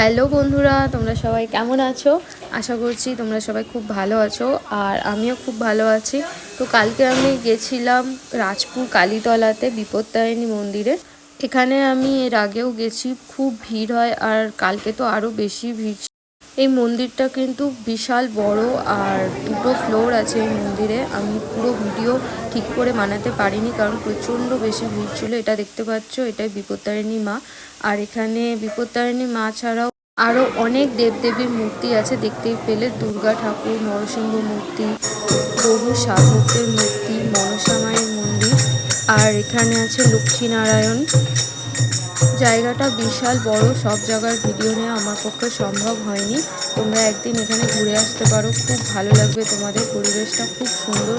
Hello বন্ধুরা, তোমরা সবাই কেমন আছো? আশা করছি তোমরা সবাই খুব ভালো আছো আর আমিও খুব ভালো আছি। তো কালকে আমি গেছিলাম রাজপুর কালীতলাতে বিপত্তারিণী মন্দিরে। এখানে আমি এর আগেও গেছি, খুব ভিড় হয় আর কালকে তো আরও বেশি ভিড়। এই মন্দিরটা কিন্তু বিশাল বড় আর দুটো ফ্লোর আছে এই মন্দিরে। আমি পুরো ভিডিও ঠিক করে বানাতে পারিনি কারণ প্রচণ্ড বেশি ভিড় ছিল, এটা দেখতে পাচ্ছ, এটাই বিপত্তারিণী মা। আর এখানে বিপত্তারিণী মা ছাড়াও আরও অনেক দেবদেবীর মূর্তি আছে, দেখতেই পেলে। দুর্গা ঠাকুর, নরসিংহ মূর্তি বহু সাধকদের মূর্তি মনসা মায়ের মন্দির। আর এখানে আছে লক্ষ্মীনারায়ণ। জায়গাটা বিশাল, বড়, সব জায়গার ভিডিও নেওয়া আমার পক্ষে সম্ভব হয়নি। তোমরা একদিন এখানে ঘুরে আসতে পারো, খুব ভালো লাগবে তোমাদের পরিবেশটা, খুব সুন্দর।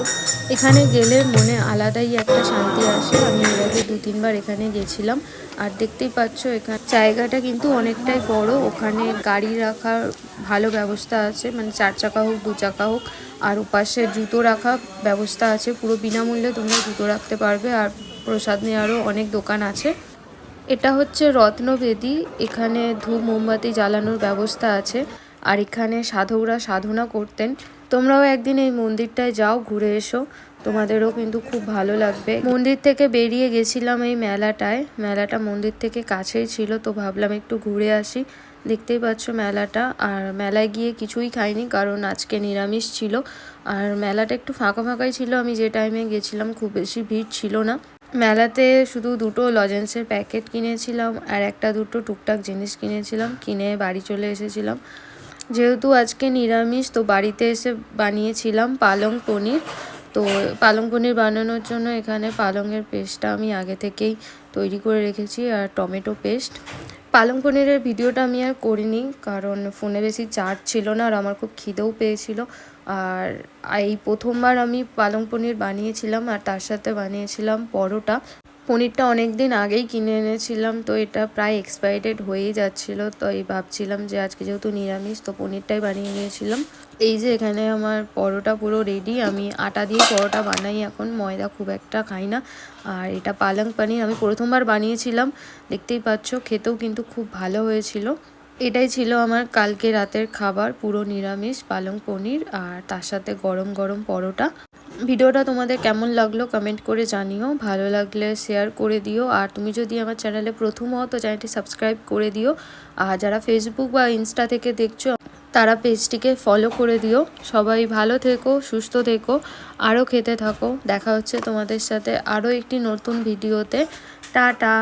এখানে গেলে মনে আলাদাই একটা শান্তি আসে। আমি এর আগে দু, তিনবার এখানে গেছিলাম, আর দেখতেই পাচ্ছ এখানে জায়গাটা কিন্তু অনেকটাই বড়। ওখানে গাড়ি রাখার ভালো ব্যবস্থা আছে মানে চার চাকা হোক, দু চাকা হোক, আর ওপাশে জুতো রাখা ব্যবস্থা আছে। পুরো বিনামূল্যে তোমরা জুতো রাখতে পারবে, আর প্রসাদ নেওয়ারও অনেক দোকান আছে। এটা হচ্ছে রত্নবেদী। এখানে ধূপ মোমবাতি জ্বালানোর ব্যবস্থা আছে। আর এখানে সাধকরা সাধনা করতেন। তোমরাও একদিন এই মন্দিরটায় যাও, ঘুরে এসো। তোমাদেরও কিন্তু খুব ভালো লাগবে। মন্দির থেকে বেরিয়ে গেছিলাম এই মেলাটায়। মেলাটা মন্দির থেকে কাছেই ছিল, তো ভাবলাম একটু ঘুরে আসি। দেখতেই পাচ্ছ মেলাটা। আর মেলায় গিয়ে কিছুই খাইনি, কারণ আজকে নিরামিষ ছিল। আর মেলাটা একটু ফাঁকা ফাঁকাই ছিল। আমি যে টাইমে গেছিলাম, খুব বেশি ভিড় ছিল না। মেলাতে শুধু দুটো লজেন্সের প্যাকেট কিনেছিলাম আর একটা দুটো টুকটাক জিনিস কিনেছিলাম, কিনে বাড়ি চলে এসেছিলাম। যেহেতু আজকে নিরামিষ, তো বাড়িতে এসে বানিয়েছিলাম পালং পনির। তো পালং পনির বানানোর জন্য এখানে পালংয়ের পেস্টটা আমি আগে থেকেই তৈরি করে রেখেছি, আর টমেটো পেস্ট। পালং পনিরের ভিডিওটা আমি আর করিনি, কারণ ফোনে বেশি চার্জ ছিল না আর আমার খুব খিদেও পেয়েছিল। আর এই প্রথমবার আমি পালং পনির বানিয়েছিলাম, আর তার সাথে বানিয়েছিলাম পরোটা। পনিরটা অনেক দিন আগেই কিনে এনেছিলাম, তো এটা প্রায় এক্সপায়ারেড হয়েই যাচ্ছিল, তো এই ভাবছিলাম যে আজকে যেহেতু নিরামিষ, তো পনিরটাই বানিয়ে নিয়েছিলাম। এই যে এখানে আমার পরোটা পুরো রেডি আমি আটা দিয়ে পরোটা বানাই এখন, ময়দা খুব একটা খাই না, আর এটা পালং পনির আমি প্রথমবার বানিয়েছিলাম, দেখতেই পাচ্ছ, খেতেও কিন্তু খুব ভালো হয়েছিল। এটাই ছিল আমার কালকে রাতের খাবার, পুরো নিরামিষ পালং পনির, আর তার সাথে গরম গরম পরোটা। ভিডিওটা তোমাদের কেমন লাগল কমেন্ট করে জানিও। ভালো লাগলে শেয়ার করে দিও। আর তুমি যদি আমার চ্যানেলে প্রথম হও তো চ্যানেলটি সাবস্ক্রাইব করে দিও। আর যারা ফেসবুক বা ইনস্টা থেকে দেখছ, তারা পেজটিকে ফলো করে দিও। সবাই ভালো থেকো, সুস্থ থেকো আরও খেতে থাকো। দেখা হচ্ছে তোমাদের সাথে আরও একটি নতুন ভিডিওতে টাটা!